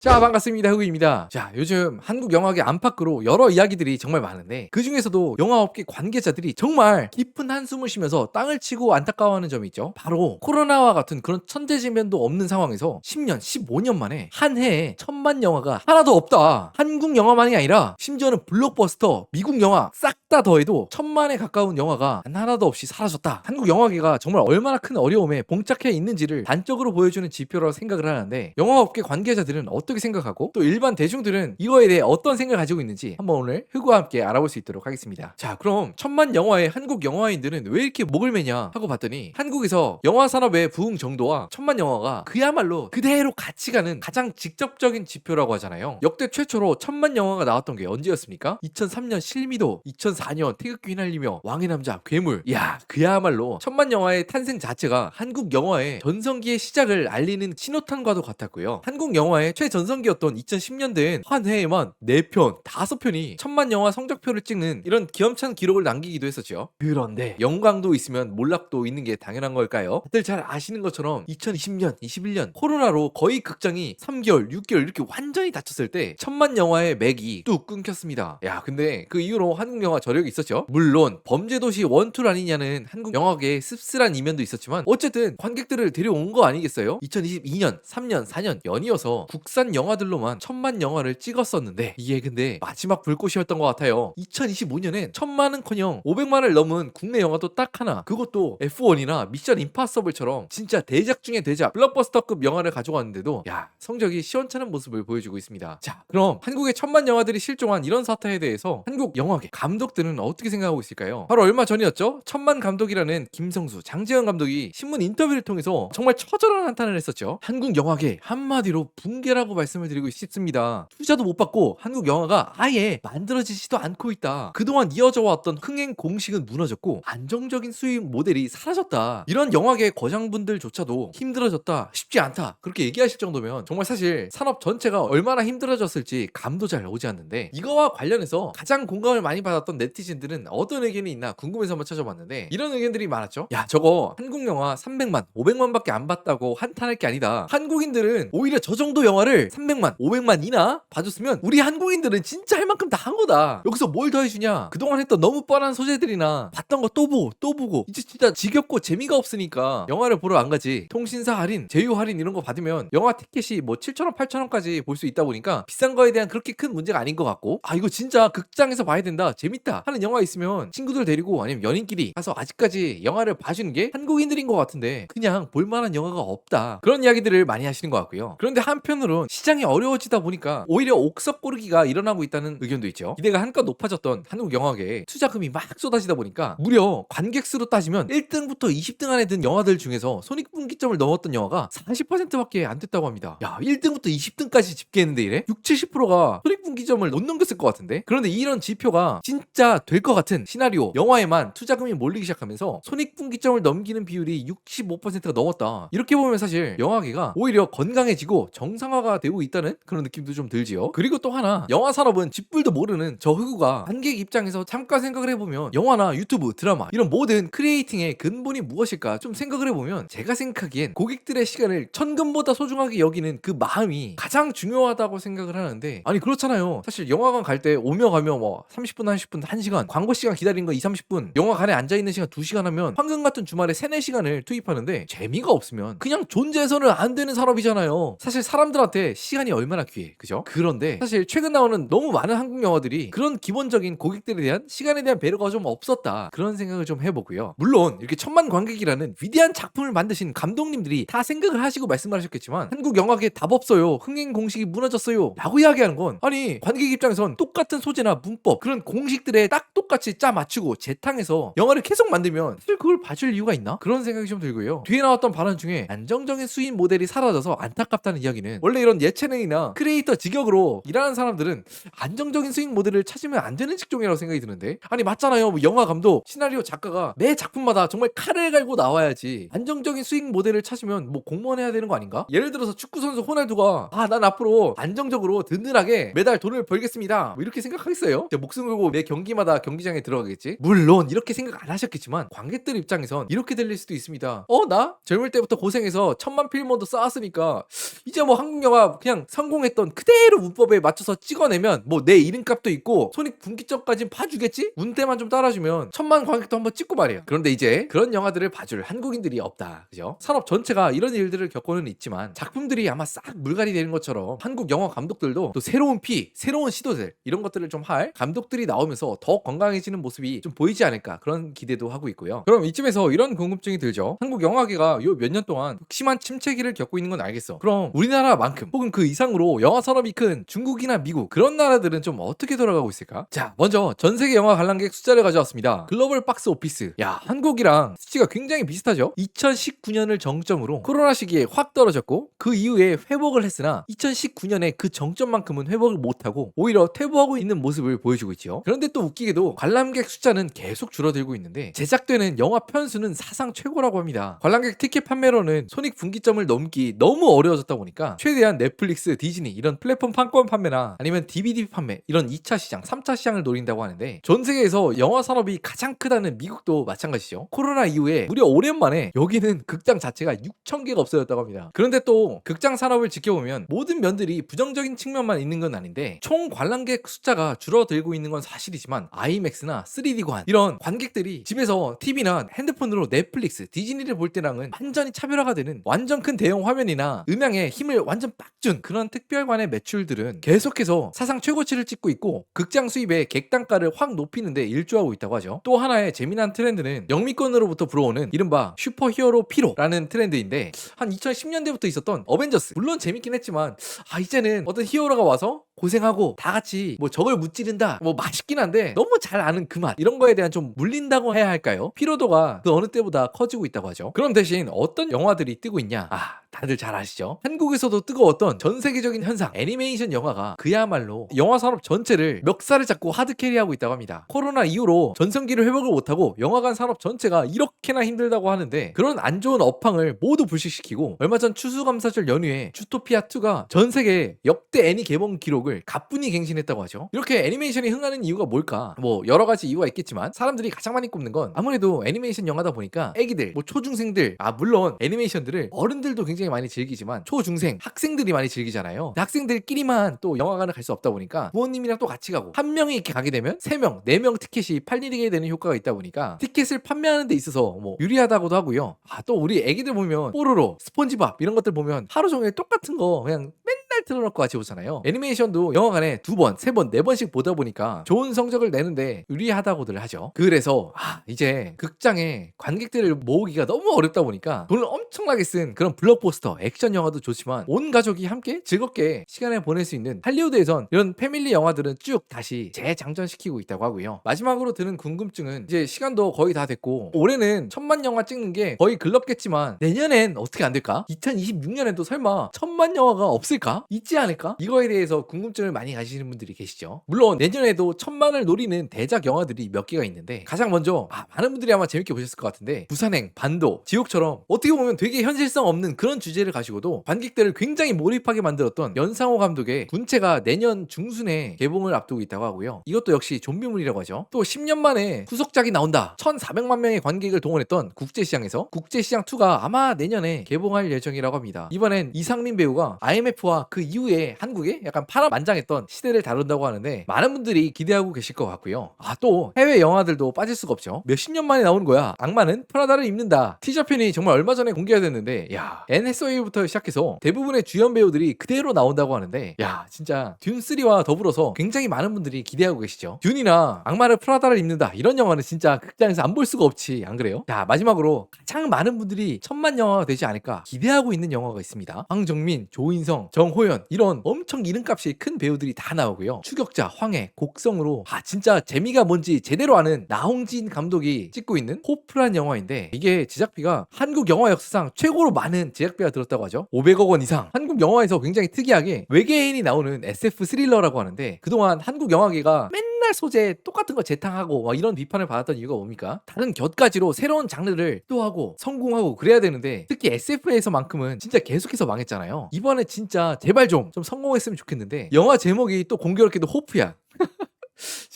자 반갑습니다. 흑우입니다. 자 요즘 한국 영화계 안팎으로 여러 이야기들이 정말 많은데 그 중에서도 영화업계 관계자들이 정말 깊은 한숨을 쉬면서 땅을 치고 안타까워하는 점이 있죠. 바로 코로나와 같은 그런 천재지변도 없는 상황에서 10년 15년 만에 한 해에 천만 영화가 하나도 없다. 한국 영화만이 아니라 심지어는 블록버스터 미국 영화 싹 다 더해도 천만에 가까운 영화가 단 하나도 없이 사라졌다. 한국 영화계가 정말 얼마나 큰 어려움에 봉착해 있는지를 단적으로 보여주는 지표라고 생각을 하는데 영화업계 관계자들은 어 떻게 생각하고 또 일반 대중들은 이거에 대해 어떤 생각을 가지고 있는지 한번 오늘 흑우와 함께 알아볼 수 있도록 하겠습니다. 자, 그럼 천만 영화의 한국 영화인들은 왜 이렇게 목을 매냐 하고 봤더니 한국에서 영화 산업의 부흥 정도와 천만 영화가 그야말로 그대로 같이 가는 가장 직접적인 지표라고 하잖아요. 역대 최초로 천만 영화가 나왔던 게 언제였습니까? 2003년 실미도, 2004년 태극기 휘날리며 왕의 남자, 괴물. 이야, 그야말로 천만 영화의 탄생 자체가 한국 영화의 전성기의 시작을 알리는 신호탄과도 같았고요. 한국 영화의 최전 성기였던 2010년대엔 한 해에만 4편, 5편이 천만 영화 성적표를 찍는 이런 기염찬 기록을 남기기도 했었죠. 그런데 영광도 있으면 몰락도 있는 게 당연한 걸까요? 다들 잘 아시는 것처럼 2020년, 21년 코로나로 거의 극장이 3개월, 6개월 이렇게 완전히 닫혔을 때 천만 영화의 맥이 뚝 끊겼습니다. 야, 근데 그 이후로 한국 영화 저력이 있었죠. 물론 범죄도시 원툴 아니냐는 한국 영화계의 씁쓸한 이면도 있었지만 어쨌든 관객들을 데려온 거 아니겠어요? 2022년, 3년, 4년 연이어서 국산 영화들로만 천만 영화를 찍었었는데 이게 근데 마지막 불꽃이었던 것 같아요. 2025년엔 천만은커녕 500만을 넘은 국내 영화도 딱 하나. 그것도 F1이나 미션 임파서블처럼 진짜 대작 중의 대작 블록버스터급 영화를 가져왔는데도 야 성적이 시원찮은 모습을 보여주고 있습니다. 자 그럼 한국의 천만 영화들이 실종한 이런 사태에 대해서 한국 영화계 감독들은 어떻게 생각하고 있을까요? 바로 얼마 전이었죠. 천만 감독이라는 김성수, 장재현 감독이 신문 인터뷰를 통해서 정말 처절한 한탄을 했었죠. 한국 영화계 한마디로 붕괴라고 말씀을 드리고 싶습니다. 투자도 못 받고 한국 영화가 아예 만들어지지도 않고 있다. 그동안 이어져 왔던 흥행 공식은 무너졌고 안정적인 수익 모델이 사라졌다. 이런 영화계 거장분들조차도 힘들어졌다. 쉽지 않다. 그렇게 얘기하실 정도면 정말 사실 산업 전체가 얼마나 힘들어졌을지 감도 잘 오지 않는데 이거와 관련해서 가장 공감을 많이 받았던 네티즌들은 어떤 의견이 있나 궁금해서 한번 찾아봤는데 이런 의견들이 많았죠. 야 저거 한국 영화 300만, 500만밖에 안 봤다고 한탄할 게 아니다. 한국인들은 오히려 저 정도 영화를 300만, 500만이나 봐줬으면 우리 한국인들은 진짜 할 만큼 다 한 거다. 여기서 뭘 더 해주냐? 그동안 했던 너무 뻔한 소재들이나 봤던 거 또 보고 또 보고 이제 진짜 지겹고 재미가 없으니까 영화를 보러 안 가지. 통신사 할인, 제휴 할인 이런 거 받으면 영화 티켓이 뭐 7,000원, 8,000원까지 볼 수 있다 보니까 비싼 거에 대한 그렇게 큰 문제가 아닌 것 같고 아 이거 진짜 극장에서 봐야 된다. 재밌다. 하는 영화 있으면 친구들 데리고 아니면 연인끼리 가서 아직까지 영화를 봐주는 게 한국인들인 것 같은데 그냥 볼만한 영화가 없다. 그런 이야기들을 많이 하시는 것 같고요. 그런데 한편으로는 시장이 어려워지다 보니까 오히려 옥석 고르기가 일어나고 있다는 의견도 있죠. 기대가 한껏 높아졌던 한국 영화계에 투자금이 막 쏟아지다 보니까 무려 관객 수로 따지면 1등부터 20등 안에 든 영화들 중에서 손익분기점을 넘었던 영화가 40%밖에 안 됐다고 합니다. 야 1등부터 20등까지 집계했는데 이래? 6, 70%가 손익분기점을 못 넘겼을 것 같은데? 그런데 이런 지표가 진짜 될 것 같은 시나리오 영화에만 투자금이 몰리기 시작하면서 손익분기점을 넘기는 비율이 65%가 넘었다. 이렇게 보면 사실 영화계가 오히려 건강해지고 정상화가 되고 있다는 그런 느낌도 좀 들지요. 그리고 또 하나 영화 산업은 쥐뿔도 모르는 저 흑우가 관객 입장에서 잠깐 생각을 해보면 영화나 유튜브, 드라마 이런 모든 크리에이팅의 근본이 무엇일까 좀 생각을 해보면 제가 생각하기엔 고객들의 시간을 천금보다 소중하게 여기는 그 마음이 가장 중요하다고 생각을 하는데 아니 그렇잖아요. 사실 영화관 갈 때 오며 가며 뭐 30분, 40분, 1시간 광고 시간 기다리는 거 2, 30분 영화관에 앉아있는 시간 2시간 하면 황금 같은 주말에 3, 4시간을 투입하는데 재미가 없으면 그냥 존재해서는 안 되는 산업이잖아요. 사실 사람들한테 시간이 얼마나 귀해. 그죠? 그런데 사실 최근 나오는 너무 많은 한국 영화들이 그런 기본적인 고객들에 대한 시간에 대한 배려가 좀 없었다. 그런 생각을 좀 해보고요. 물론 이렇게 천만 관객이라는 위대한 작품을 만드신 감독님들이 다 생각을 하시고 말씀을 하셨겠지만 한국 영화계 답 없어요. 흥행 공식이 무너졌어요. 라고 이야기하는 건 아니 관객 입장에선 똑같은 소재나 문법 그런 공식들에 딱 똑같이 짜 맞추고 재탕해서 영화를 계속 만들면 사실 그걸 봐줄 이유가 있나? 그런 생각이 좀 들고요. 뒤에 나왔던 발언 중에 안정적인 수익 모델이 사라져서 안타깝다는 이야기는 원래 이런 예체능이나 크리에이터 직역으로 일하는 사람들은 안정적인 수익 모델을 찾으면 안 되는 직종이라고 생각이 드는데 아니 맞잖아요. 뭐 영화 감독, 시나리오 작가가 매 작품마다 정말 칼을 갈고 나와야지 안정적인 수익 모델을 찾으면 뭐 공무원 해야 되는 거 아닌가? 예를 들어서 축구 선수 호날두가 아 난 앞으로 안정적으로 든든하게 매달 돈을 벌겠습니다. 뭐 이렇게 생각하겠어요? 제 목숨 걸고 매 경기마다 경기장에 들어가겠지? 물론 이렇게 생각 안 하셨겠지만 관객들 입장에선 이렇게 들릴 수도 있습니다. 어 나 젊을 때부터 고생해서 천만 필모도 쌓았으니까 이제 뭐 한국 영화 그냥 성공했던 그대로 문법에 맞춰서 찍어내면 뭐 내 이름값도 있고 손익 분기점까진 봐주겠지? 운때만 좀 따라주면 천만 관객도 한번 찍고 말이야. 그런데 이제 그런 영화들을 봐줄 한국인들이 없다. 그죠? 산업 전체가 이런 일들을 겪고는 있지만 작품들이 아마 싹 물갈이 되는 것처럼 한국 영화 감독들도 또 새로운 피, 새로운 시도들 이런 것들을 좀 할 감독들이 나오면서 더 건강해지는 모습이 좀 보이지 않을까 그런 기대도 하고 있고요. 그럼 이쯤에서 이런 궁금증이 들죠. 한국 영화계가 요 몇 년 동안 극심한 침체기를 겪고 있는 건 알겠어. 그럼 우리나라만큼 혹은 그 이상으로 영화 산업이 큰 중국이나 미국 그런 나라들은 좀 어떻게 돌아가고 있을까? 자, 먼저 전 세계 영화 관람객 숫자를 가져왔습니다. 글로벌 박스 오피스. 야, 한국이랑 수치가 굉장히 비슷하죠? 2019년을 정점으로 코로나 시기에 확 떨어졌고 그 이후에 회복을 했으나 2019년에 그 정점만큼은 회복을 못하고 오히려 퇴보하고 있는 모습을 보여주고 있죠. 그런데 또 웃기게도 관람객 숫자는 계속 줄어들고 있는데 제작되는 영화 편수는 사상 최고라고 합니다. 관람객 티켓 판매로는 손익 분기점을 넘기 너무 어려워졌다 보니까 최대한 넷플릭스, 디즈니 이런 플랫폼 판권 판매나 아니면 DVD 판매 이런 2차 시장, 3차 시장을 노린다고 하는데 전 세계에서 영화 산업이 가장 크다는 미국도 마찬가지죠. 코로나 이후에 무려 5년 만에 여기는 극장 자체가 6천 개가 없어졌다고 합니다. 그런데 또 극장 산업을 지켜보면 모든 면들이 부정적인 측면만 있는 건 아닌데 총 관람객 숫자가 줄어들고 있는 건 사실이지만 아이맥스나 3D관 이런 관객들이 집에서 TV나 핸드폰으로 넷플릭스, 디즈니를 볼 때랑은 완전히 차별화가 되는 완전 큰 대형 화면이나 음향에 힘을 완전 빡준 그런 특별관의 매출들은 계속해서 사상 최고치를 찍고 있고 극장 수입의 객단가를 확 높이는데 일조하고 있다고 하죠. 또 하나의 재미난 트렌드는 영미권으로부터 불어오는 이른바 슈퍼히어로 피로라는 트렌드인데 한 2010년대부터 있었던 어벤져스 물론 재밌긴 했지만 아 이제는 어떤 히어로가 와서 고생하고 다 같이 뭐 적을 무찌른다 뭐 맛있긴 한데 너무 잘 아는 그 맛 이런 거에 대한 좀 물린다고 해야 할까요? 피로도가 그 어느 때보다 커지고 있다고 하죠. 그럼 대신 어떤 영화들이 뜨고 있냐? 아 다들 잘 아시죠? 한국에서도 뜨거웠던 전 세계적인 현상 애니메이션 영화가 그야말로 영화 산업 전체를 멱살을 잡고 하드캐리하고 있다고 합니다. 코로나 이후로 전성기를 회복을 못하고 영화관 산업 전체가 이렇게나 힘들다고 하는데 그런 안 좋은 업황을 모두 불식시키고 얼마 전 추수감사절 연휴에 주토피아 2가 전 세계 역대 애니 개봉 기록을 가뿐히 갱신했다고 하죠. 이렇게 애니메이션이 흥하는 이유가 뭘까? 뭐 여러 가지 이유가 있겠지만 사람들이 가장 많이 꼽는 건 아무래도 애니메이션 영화다 보니까 애기들, 뭐 초중생들, 아 물론 애니메이션들을 어른들도 굉장히 많이 즐기지만 초중생, 학생들이 많이 즐기잖아요. 학생들끼리만 또 영화관을 갈 수 없다 보니까 부모님이랑 또 같이 가고 한 명이 이렇게 가게 되면 세 명, 네 명 티켓이 팔리게 되는 효과가 있다 보니까 티켓을 판매하는 데 있어서 뭐 유리하다고도 하고요. 아 또 우리 애기들 보면 뽀로로, 스폰지밥 이런 것들 보면 하루 종일 똑같은 거 그냥 맨 날 틀어놓고 같이 보잖아요. 애니메이션도 영화관에 두 번, 세 번, 네 번씩 보다 보니까 좋은 성적을 내는데 유리하다고들 하죠. 그래서 아 이제 극장에 관객들을 모으기가 너무 어렵다 보니까 돈을 엄청나게 쓴 그런 블록버스터 액션 영화도 좋지만 온 가족이 함께 즐겁게 시간을 보낼 수 있는 할리우드에선 이런 패밀리 영화들은 쭉 다시 재장전시키고 있다고 하고요. 마지막으로 드는 궁금증은 이제 시간도 거의 다 됐고 올해는 천만 영화 찍는 게 거의 글렀겠지만 내년엔 어떻게 안 될까? 2026년에도 설마 천만 영화가 없을까? 있지 않을까? 이거에 대해서 궁금증을 많이 가지시는 분들이 계시죠. 물론 내년에도 천만을 노리는 대작 영화들이 몇 개가 있는데 가장 먼저 아, 많은 분들이 아마 재밌게 보셨을 것 같은데 부산행, 반도, 지옥처럼 어떻게 보면 되게 현실성 없는 그런 주제를 가지고도 관객들을 굉장히 몰입하게 만들었던 연상호 감독의 군체가 내년 중순에 개봉을 앞두고 있다고 하고요. 이것도 역시 좀비물이라고 하죠. 또 10년 만에 후속작이 나온다. 1,400만 명의 관객을 동원했던 국제시장에서 국제시장 2가 아마 내년에 개봉할 예정이라고 합니다. 이번엔 이상민 배우가 IMF와 그 이후에 한국에 약간 파란만장했던 시대를 다룬다고 하는데 많은 분들이 기대하고 계실 것 같고요. 아 또 해외 영화들도 빠질 수가 없죠. 몇십 년 만에 나오는 거야. 악마는 프라다를 입는다. 티저편이 정말 얼마 전에 공개가 됐는데 야 NSOA부터 시작해서 대부분의 주연 배우들이 그대로 나온다고 하는데 야 진짜 듄 3와 더불어서 굉장히 많은 분들이 기대하고 계시죠. 듄이나 악마를 프라다를 입는다 이런 영화는 진짜 극장에서 안 볼 수가 없지 안 그래요? 자 마지막으로 가장 많은 분들이 천만 영화가 되지 않을까 기대하고 있는 영화가 있습니다. 황정민, 조인성, 정호 연 이런 엄청 이름값이 큰 배우들이 다 나오고요. 추격자, 황해, 곡성으로 아 진짜 재미가 뭔지 제대로 아는 나홍진 감독이 찍고 있는 호프란 영화인데 이게 제작비가 한국 영화 역사상 최고로 많은 제작비가 들었다고 하죠. 500억 원 이상. 한국 영화에서 굉장히 특이하게 외계인이 나오는 SF 스릴러라고 하는데 그동안 한국 영화계가 맨 날 소재 똑같은 거 재탕하고 막 이런 비판을 받았던 이유가 뭡니까? 다른 곁가지로 새로운 장르를 또 하고 성공하고 그래야 되는데 특히 SF에서만큼은 진짜 계속해서 망했잖아요. 이번에 진짜 제발 좀 좀 성공했으면 좋겠는데 영화 제목이 또 공교롭게도 호프야.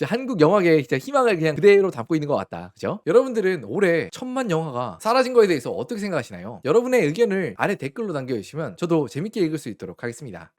한국 영화계의 진짜 희망을 그냥 그대로 담고 있는 것 같다. 그죠? 여러분들은 올해 천만 영화가 사라진 거에 대해서 어떻게 생각하시나요? 여러분의 의견을 아래 댓글로 남겨주시면 저도 재밌게 읽을 수 있도록 하겠습니다.